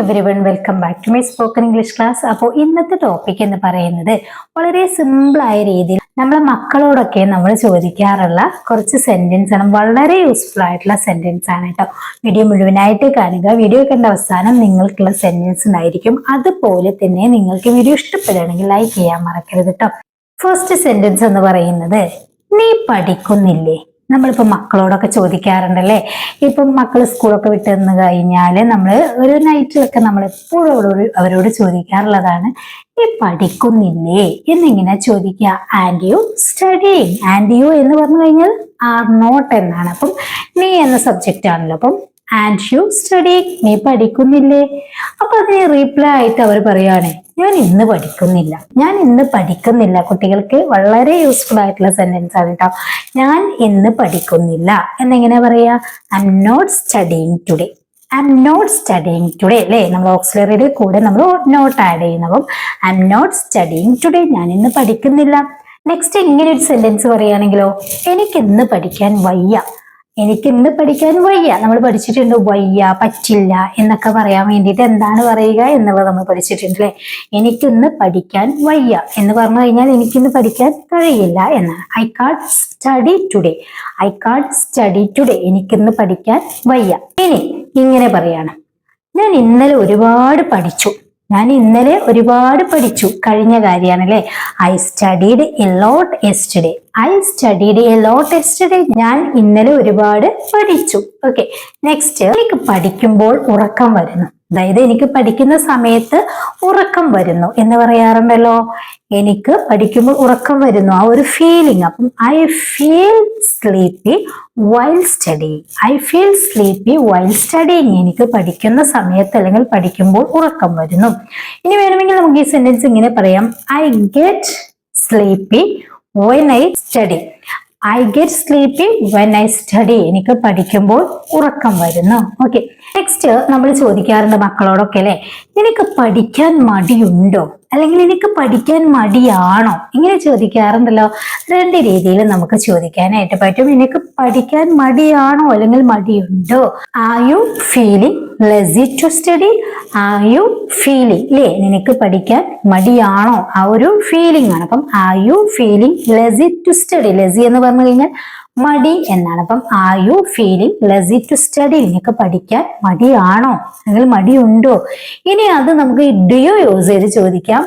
Every one welcome back to my spoken English class അപ്പോൾ ഇന്നത്തെ topic എന്ന് പറയുന്നത് വളരെ സിമ്പിൾ ആയ രീതിയിൽ നമ്മളെ മക്കളോടൊക്കെ നമ്മൾ ചോദിക്കാറുള്ള കുറച്ച് സെന്റൻസ് ആണ്. വളരെ യൂസ്ഫുൾ ആയിട്ടുള്ള സെന്റൻസ് ആണ് കേട്ടോ. വീഡിയോ മുഴുവനായിട്ട് കാണുക. വീഡിയോ കണ്ട അവസാനം നിങ്ങൾക്കുള്ള സെന്റൻസ് ഉണ്ടായിരിക്കും. അതുപോലെ തന്നെ നിങ്ങൾക്ക് വീഡിയോ ഇഷ്ടപ്പെടുകയാണെങ്കിൽ ലൈക്ക് ചെയ്യാൻ മറക്കരുത് കേട്ടോ. ഫസ്റ്റ് സെന്റൻസ് എന്ന് പറയുന്നത് നീ പഠിക്കുന്നില്ലേ? നമ്മളിപ്പോൾ മക്കളോടൊക്കെ ചോദിക്കാറുണ്ടല്ലേ? ഇപ്പം മക്കൾ സ്കൂളൊക്കെ വിട്ട് നിന്ന് കഴിഞ്ഞാൽ നമ്മൾ ഒരു നൈറ്റിലൊക്കെ നമ്മൾ എപ്പോഴും അവരോട് അവരോട് ചോദിക്കാറുള്ളതാണ് നീ പഠിക്കുന്നില്ലേ? എന്നിങ്ങനെ ചോദിക്കുക. Aren't you studying aren't you എന്ന് പറഞ്ഞു കഴിഞ്ഞാൽ ആർ നോട്ട് എന്നാണ്. അപ്പം നീ എന്ന സബ്ജക്റ്റ് ആണല്ലോ. അപ്പം ആൻഡ് യു സ്റ്റഡി നീ പഠിക്കുന്നില്ലേ? അപ്പൊ അതിന് റീപ്ലൈ ആയിട്ട് അവർ പറയുകയാണ് ഞാൻ ഇന്ന് പഠിക്കുന്നില്ല. ഞാൻ ഇന്ന് പഠിക്കുന്നില്ല. കുട്ടികൾക്ക് വളരെ യൂസ്ഫുൾ ആയിട്ടുള്ള സെന്റൻസ് ആണ് കേട്ടോ ഞാൻ ഇന്ന് പഠിക്കുന്നില്ല. എന്നെങ്ങനെ പറയാ? I'm not studying today I'm not studying today അല്ലേ? നമ്മൾ ഓക്സിലറിയുടെ കൂടെ നമ്മൾ നോട്ട് ആഡ് ചെയ്യുന്നപ്പം I'm not studying today ഞാൻ ഇന്ന് പഠിക്കുന്നില്ല. നെക്സ്റ്റ് ഇങ്ങനെ ഒരു സെന്റൻസ് പറയുകയാണെങ്കിലോ എനിക്ക് ഇന്ന് പഠിക്കാൻ വയ്യ. എനിക്ക് ഇന്ന് പഠിക്കാൻ വയ്യ. നമ്മൾ പഠിച്ചിട്ടുണ്ട് വയ്യ പറ്റില്ല എന്നൊക്കെ പറയാൻ വേണ്ടിയിട്ട് എന്താണ് പറയുക എന്നുള്ളത് നമ്മൾ പഠിച്ചിട്ടുണ്ട് അല്ലേ? എനിക്കിന്ന് പഠിക്കാൻ വയ്യ എന്ന് പറഞ്ഞു കഴിഞ്ഞാൽ എനിക്കിന്ന് പഠിക്കാൻ കഴിയില്ല എന്നാണ് I can't study today I can't study today എനിക്കിന്ന് പഠിക്കാൻ വയ്യ. ഇനി ഇങ്ങനെ പറയാണ്. ഞാൻ ഇന്നലെ ഒരുപാട് പഠിച്ചു. ഞാൻ ഇന്നലെ ഒരുപാട് പഠിച്ചു. കഴിഞ്ഞ കാര്യമാണ് അല്ലേ I studied a lot yesterday I studied a lot yesterday ഞാൻ ഇന്നലെ ഒരുപാട് പഠിച്ചു. ഓക്കെ നെക്സ്റ്റ് എനിക്ക് പഠിക്കുമ്പോൾ ഉറക്കം വരുന്നു അതായത് എനിക്ക് പഠിക്കുന്ന സമയത്ത് ഉറക്കം വരുന്നു എന്ന് പറയാറുണ്ടല്ലോ. എനിക്ക് പഠിക്കുമ്പോൾ ഉറക്കം വരുന്നു. ആ ഒരു ഫീലിംഗ് അപ്പം I feel sleepy while study I feel sleepy while studying എനിക്ക് പഠിക്കുന്ന സമയത്ത് അല്ലെങ്കിൽ പഠിക്കുമ്പോൾ ഉറക്കം വരുന്നു. ഇനി വേണമെങ്കിൽ നമുക്ക് ഈ സെന്റൻസ് ഇങ്ങനെ പറയാം. I get sleepy when I study I get sleepy when I study എനിക്ക് പഠിക്കുമ്പോൾ ഉറക്കം വരുന്നു. ഓക്കെ നെക്സ്റ്റ് നമ്മൾ ചോദിക്കാറുണ്ട് മക്കളോടൊക്കെ അല്ലെ? നിനക്ക് പഠിക്കാൻ മടിയുണ്ടോ? അല്ലെങ്കിൽ എനിക്ക് പഠിക്കാൻ മടിയാണോ? ഇങ്ങനെ ചോദിക്കാറുണ്ടല്ലോ. രണ്ട് രീതിയിൽ നമുക്ക് ചോദിക്കാനായിട്ട് പറ്റും. എനിക്ക് പഠിക്കാൻ മടിയാണോ അല്ലെങ്കിൽ മടിയുണ്ടോ? Are you feeling lazy to study are you feeling അല്ലേ നിനക്ക് പഠിക്കാൻ മടിയാണോ? ആ ഒരു ഫീലിംഗ് ആണ്. അപ്പം are you feeling lazy to study lazy എന്ന് പറഞ്ഞു കഴിഞ്ഞാൽ മടി എന്നാണ്. അപ്പം are you feeling lazy to study നിങ്ങൾക്ക് പഠിക്കാൻ മടിയാണോ? അല്ലെങ്കിൽ മടിയുണ്ടോ? ഇനി അത് നമുക്ക് ഡു യു യൂസ് ചെയ്ത് ചോദിക്കാം.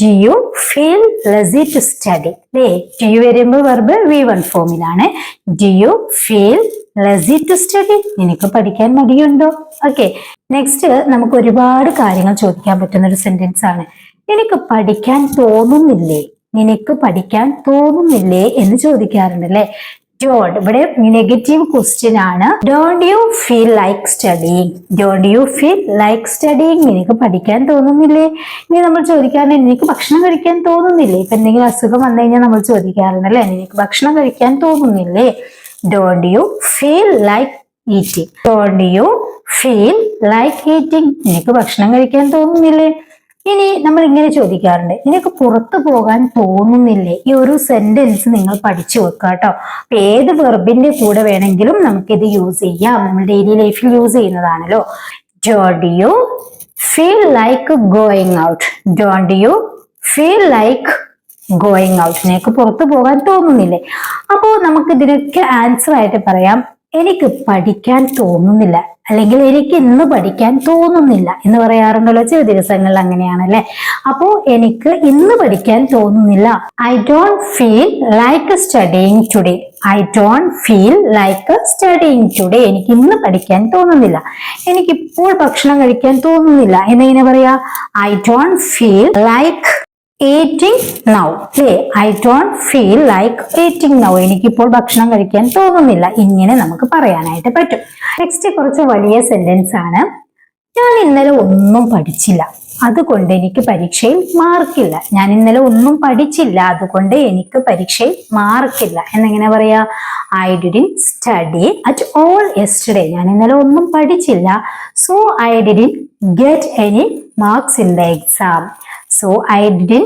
Do you feel lazy to study അല്ലേ ഡു യു വരുമ്പോൾ വെർബ് വി വൺ ഫോമിലാണ് do you feel lazy to study നിനക്ക് പഠിക്കാൻ മടിയുണ്ടോ? ഓക്കെ നെക്സ്റ്റ് നമുക്ക് ഒരുപാട് കാര്യങ്ങൾ ചോദിക്കാൻ പറ്റുന്ന ഒരു സെന്റൻസ് ആണ്. നിനക്ക് പഠിക്കാൻ തോന്നുന്നില്ലേ? നിനക്ക് പഠിക്കാൻ തോന്നുന്നില്ലേ എന്ന് ചോദിക്കാറുണ്ട് അല്ലെ? ഡോണ്ട് ഇവിടെ നെഗറ്റീവ് ക്വസ്റ്റ്യൻ ആണ്. Don't you feel like studying don't you feel like studying നിനക്ക് പഠിക്കാൻ തോന്നുന്നില്ലേ? ഇനി നമ്മൾ ചോദിക്കാറുണ്ട് എനിക്ക് ഭക്ഷണം കഴിക്കാൻ തോന്നുന്നില്ലേ? ഇപ്പൊ എന്തെങ്കിലും അസുഖം വന്നു കഴിഞ്ഞാൽ നമ്മൾ ചോദിക്കാറുണ്ടല്ലേ നിനക്ക് ഭക്ഷണം കഴിക്കാൻ തോന്നുന്നില്ലേ? Don't you feel like eating don't you feel like eating നിനക്ക് ഭക്ഷണം കഴിക്കാൻ തോന്നുന്നില്ലേ? ഇനി നമ്മൾ ഇങ്ങനെ ചോദിക്കാറുണ്ട് നിനക്ക് പുറത്തു പോകാൻ തോന്നുന്നില്ലേ? ഈ ഒരു സെന്റൻസ് നിങ്ങൾ പഠിച്ചു വെക്കുക കേട്ടോ അപ്പൊ ഏത് വെർബിന്റെ കൂടെ വേണമെങ്കിലും നമുക്കിത് യൂസ് ചെയ്യാം. നമ്മൾ ഡെയിലി ലൈഫിൽ use ചെയ്യുന്നതാണല്ലോ. Don't you feel like going out don't you feel like going out നിനക്ക് പുറത്തു പോകാൻ തോന്നുന്നില്ലേ? അപ്പോൾ നമുക്ക് ഇതിനൊക്കെ ആൻസർ ആയിട്ട് പറയാം. എനിക്ക് പഠിക്കാൻ തോന്നുന്നില്ല. അല്ലെങ്കിൽ എനിക്ക് ഇന്ന് പഠിക്കാൻ തോന്നുന്നില്ല എന്ന് പറയാറുണ്ടല്ലോ. ചില ദിവസങ്ങളിൽ അങ്ങനെയാണല്ലേ? അപ്പോ എനിക്ക് ഇന്ന് പഠിക്കാൻ തോന്നുന്നില്ല. I don't feel like studying today I don't feel like studying today എനിക്ക് ഇന്ന് പഠിക്കാൻ തോന്നുന്നില്ല. എനിക്കിപ്പോൾ ഭക്ഷണം കഴിക്കാൻ തോന്നുന്നില്ല. എന്നെങ്ങനെ പറയാ I don't feel like eating now അല്ലേ I don't feel like eating now എനിക്കിപ്പോൾ ഭക്ഷണം കഴിക്കാൻ തോന്നുന്നില്ല. ഇങ്ങനെ നമുക്ക് പറയാനായിട്ട് പറ്റും. നെക്സ്റ്റ് കുറച്ച് വലിയ സെന്റൻസ് ആണ്. ഞാൻ ഇന്നലെ ഒന്നും പഠിച്ചില്ല. അതുകൊണ്ട് എനിക്ക് പരീക്ഷയിൽ മാർക്കില്ല ഞാൻ ഇന്നലെ ഒന്നും പഠിച്ചില്ല. അതുകൊണ്ട് എനിക്ക് പരീക്ഷയിൽ മാർക്കില്ല എന്നെങ്ങനെ പറയാ? I didn't study at all yesterday ഞാൻ ഇന്നലെ ഒന്നും പഠിച്ചില്ല. So I didn't get any marks in the exam so I didn't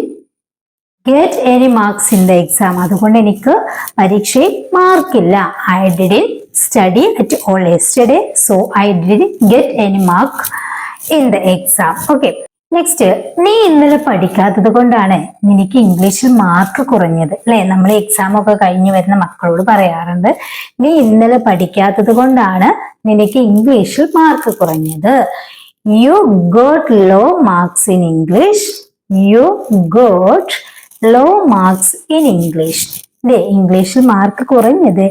get any marks in the exam അതുകൊണ്ട് എനിക്ക് പരീക്ഷയിൽ മാർക്കില്ല I didn't study at all yesterday so I didn't get any mark in the exam okay next നീ ഇന്നലെ പഠിക്കാത്തത് കൊണ്ടാണ് നിനക്ക് ഇംഗ്ലീഷിൽ മാർക്ക് കുറഞ്ഞത്. അല്ലെ? നമ്മൾ എക്സാം ഒക്കെ കഴിഞ്ഞു വരുന്ന മക്കളോട് പറയാറുണ്ട്. നീ ഇന്നലെ പഠിക്കാത്തത് കൊണ്ടാണ് നിനക്ക് ഇംഗ്ലീഷിൽ മാർക്ക് കുറഞ്ഞത്. You got low marks in English you got low marks in English അല്ലേ ഇംഗ്ലീഷിൽ മാർക്ക് കുറഞ്ഞത്.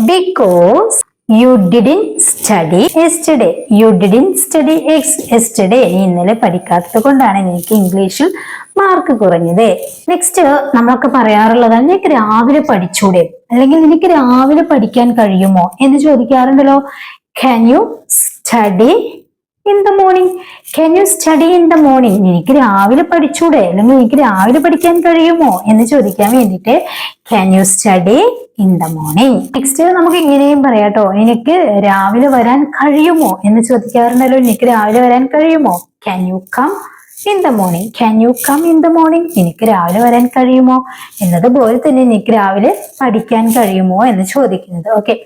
Because you didn't study yesterday you didn't study ex yesterday നീ ഇന്നലെ പഠിക്കാത്തത് കൊണ്ടാണ് എനിക്ക് ഇംഗ്ലീഷിൽ മാർക്ക് കുറഞ്ഞത്. നെക്സ്റ്റ് നമ്മളൊക്കെ പറയാറുള്ളതാണ് നിനക്ക് രാവിലെ പഠിച്ചൂടെ? അല്ലെങ്കിൽ നിനക്ക് രാവിലെ പഠിക്കാൻ കഴിയുമോ? എന്ന് ചോദിക്കാറുണ്ടല്ലോ. Can you study in the morning can you study in the morning എനിക്ക് രാവിലെ പഠിച്ചൂടെ? അല്ലെങ്കിൽ എനിക്ക് രാവിലെ പഠിക്കാൻ കഴിയുമോ? എന്ന് ചോദിക്കാൻ വേണ്ടിയിട്ട് can you study in the morning next നമുക്ക് ഇങ്ങനെയും പറയാട്ടോ. എനിക്ക് രാവിലെ വരാൻ കഴിയുമോ? എന്ന് ചോദിക്കാറുണ്ടല്ലോ. എനിക്ക് രാവിലെ വരാൻ കഴിയുമോ? Can you come in the morning can you come in the morning എനിക്ക് രാവിലെ വരാൻ കഴിയുമോ? എന്നതുപോലെ തന്നെ എനിക്ക് രാവിലെ പഠിക്കാൻ കഴിയുമോ? എന്ന് ചോദിക്കുന്നത്. ഓക്കെ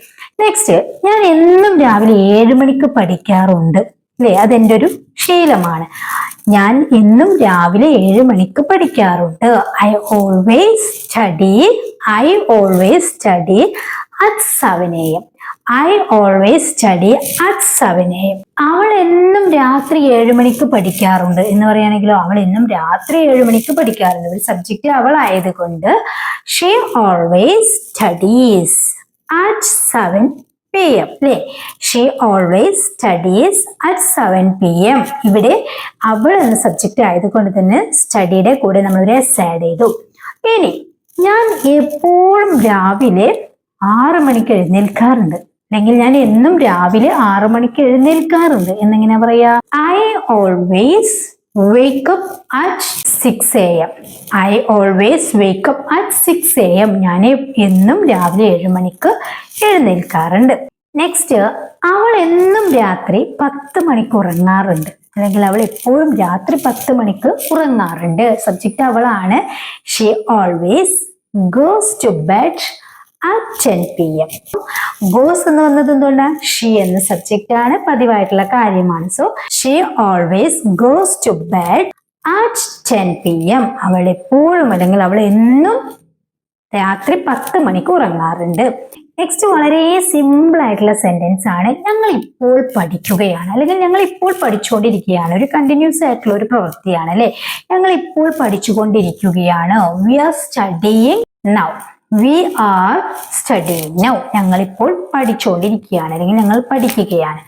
നെക്സ്റ്റ് ഞാൻ എന്നും രാവിലെ ഏഴ് മണിക്ക് പഠിക്കാറുണ്ട്. അല്ലേ? അതെന്റെ ഒരു ശീലമാണ്. ഞാൻ എന്നും രാവിലെ ഏഴ് മണിക്ക് പഠിക്കാറുണ്ട്. I always study I always study at seven A M I always study at seven A M അവൾ എന്നും രാത്രി ഏഴ് മണിക്ക് പഠിക്കാറുണ്ട് എന്ന് പറയുകയാണെങ്കിലോ അവൾ എന്നും രാത്രി ഏഴ് മണിക്ക് പഠിക്കാറുണ്ട്. ഒരു സബ്ജക്റ്റ് അവൾ ആയതുകൊണ്ട് she always studies at seven P M അല്ലേ she always studies at seven P M ഇവിടെ അവൾ എന്ന സബ്ജക്റ്റ് ആയതുകൊണ്ട് തന്നെ സ്റ്റഡിയുടെ കൂടെ നമ്മൾ എസ് ആഡ് ചെയ്തു. ഇനി ഞാൻ എപ്പോഴും രാവിലെ ആറ് മണിക്ക് എഴുന്നേൽക്കാറുണ്ട്. അല്ലെങ്കിൽ ഞാൻ എന്നും രാവിലെ ആറ് മണിക്ക് എഴുന്നേൽക്കാറുണ്ട്. എന്നെങ്ങനെ പറയാ? I always wake up at six A M I always wake up at six A M ഞാൻ എന്നും രാവിലെ ഏഴ് മണിക്ക് എഴുന്നേൽക്കാറുണ്ട്. നെക്സ്റ്റ് അവൾ എന്നും രാത്രി പത്ത് മണിക്ക് ഉറങ്ങാറുണ്ട്. അല്ലെങ്കിൽ അവൾ എപ്പോഴും രാത്രി പത്ത് മണിക്ക് ഉറങ്ങാറുണ്ട്. സബ്ജക്റ്റ് അവളാണ്. She always goes to bed at ten P M. Goes എന്ന് വന്നത് എന്തുകൊണ്ടാണ് ഷീ എന്ന സബ്ജക്റ്റ് ആണ് പതിവായിട്ടുള്ള കാര്യമാണ്. So she always goes to bed at ten P M. അവൾ എപ്പോഴും അല്ലെങ്കിൽ അവൾ എന്നും രാത്രി പത്ത് മണിക്ക് ഉറങ്ങാറുണ്ട്. നെക്സ്റ്റ് വളരെ സിമ്പിൾ ആയിട്ടുള്ള സെന്റൻസ് ആണ്. ഞങ്ങൾ ഇപ്പോൾ പഠിക്കുകയാണ്. അല്ലെങ്കിൽ ഞങ്ങൾ ഇപ്പോൾ പഠിച്ചുകൊണ്ടിരിക്കുകയാണ്. ഒരു കണ്ടിന്യൂസ് ആയിട്ടുള്ള ഒരു പ്രവൃത്തിയാണ് അല്ലെ? ഞങ്ങൾ ഇപ്പോൾ പഠിച്ചുകൊണ്ടിരിക്കുകയാണ്. We are studying now we are studying now ഞങ്ങളിപ്പോൾ പഠിച്ചുകൊണ്ടിരിക്കുകയാണ് അല്ലെങ്കിൽ ഞങ്ങൾ പഠിക്കുകയാണ്.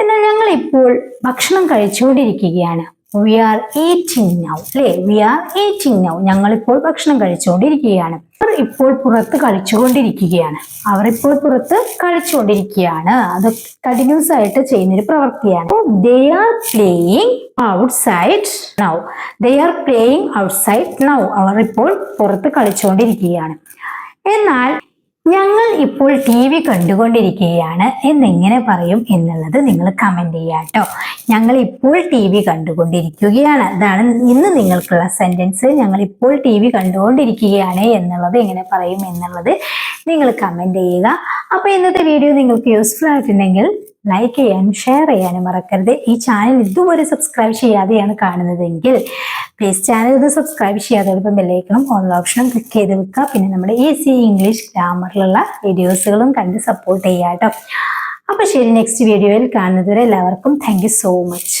എന്നാൽ ഞങ്ങൾ ഇപ്പോൾ ഭക്ഷണം കഴിച്ചുകൊണ്ടിരിക്കുകയാണ്. വി ആർ ഈറ്റിംഗ് നൗ അല്ലേ? വി ആർ ഈറ്റിംഗ് നൗ ഞങ്ങളിപ്പോൾ ഭക്ഷണം കഴിച്ചുകൊണ്ടിരിക്കുകയാണ്. അവർ ഇപ്പോൾ പുറത്ത് കളിച്ചുകൊണ്ടിരിക്കുകയാണ്. അവർ ഇപ്പോൾ പുറത്ത് കളിച്ചുകൊണ്ടിരിക്കുകയാണ്. അത് കണ്ടിന്യൂസ് ആയിട്ട് ചെയ്യുന്നൊരു പ്രവൃത്തിയാണ്. They are playing outside now they are playing outside now അവർ ഇപ്പോൾ പുറത്ത് കളിച്ചുകൊണ്ടിരിക്കുകയാണ്. എന്നാൽ ഞങ്ങൾ ഇപ്പോൾ ടി വി കണ്ടുകൊണ്ടിരിക്കുകയാണ്. എന്നെങ്ങനെ പറയും എന്നുള്ളത് നിങ്ങൾ കമന്റ് ചെയ്യുക കേട്ടോ. ഞങ്ങൾ ഇപ്പോൾ ടി വി കണ്ടുകൊണ്ടിരിക്കുകയാണ്. അതാണ് ഇന്ന് നിങ്ങൾക്കുള്ള സെന്റൻസ് ഞങ്ങൾ ഇപ്പോൾ ടി വി കണ്ടുകൊണ്ടിരിക്കുകയാണ് എന്നുള്ളത് എങ്ങനെ പറയും എന്നുള്ളത് നിങ്ങൾ കമന്റ് ചെയ്യുക. അപ്പോൾ ഇന്നത്തെ വീഡിയോ നിങ്ങൾക്ക് യൂസ്ഫുൾ ആയിട്ടുണ്ടെങ്കിൽ ലൈക്ക് ചെയ്യാനും ഷെയർ ചെയ്യാനും മറക്കരുത്. ഈ ചാനൽ ഇതുവരെ സബ്സ്ക്രൈബ് ചെയ്യാതെയാണ് കാണുന്നതെങ്കിൽ പ്ലീസ് ചാനൽ ഇത് സബ്സ്ക്രൈബ് ചെയ്യാതോടൊപ്പം ബെല്ലൈക്കണം ഓൺ ഓപ്ഷനും ക്ലിക്ക് ചെയ്ത് വെക്കുക. പിന്നെ നമ്മുടെ ഈസി ഇംഗ്ലീഷ് ഗ്രാമറിലുള്ള വീഡിയോസുകളും കണ്ട് സപ്പോർട്ട് ചെയ്യാം കേട്ടോ. അപ്പോൾ ശരി നെക്സ്റ്റ് വീഡിയോയിൽ കാണുന്നതുവരെ എല്ലാവർക്കും താങ്ക് സോ മച്ച്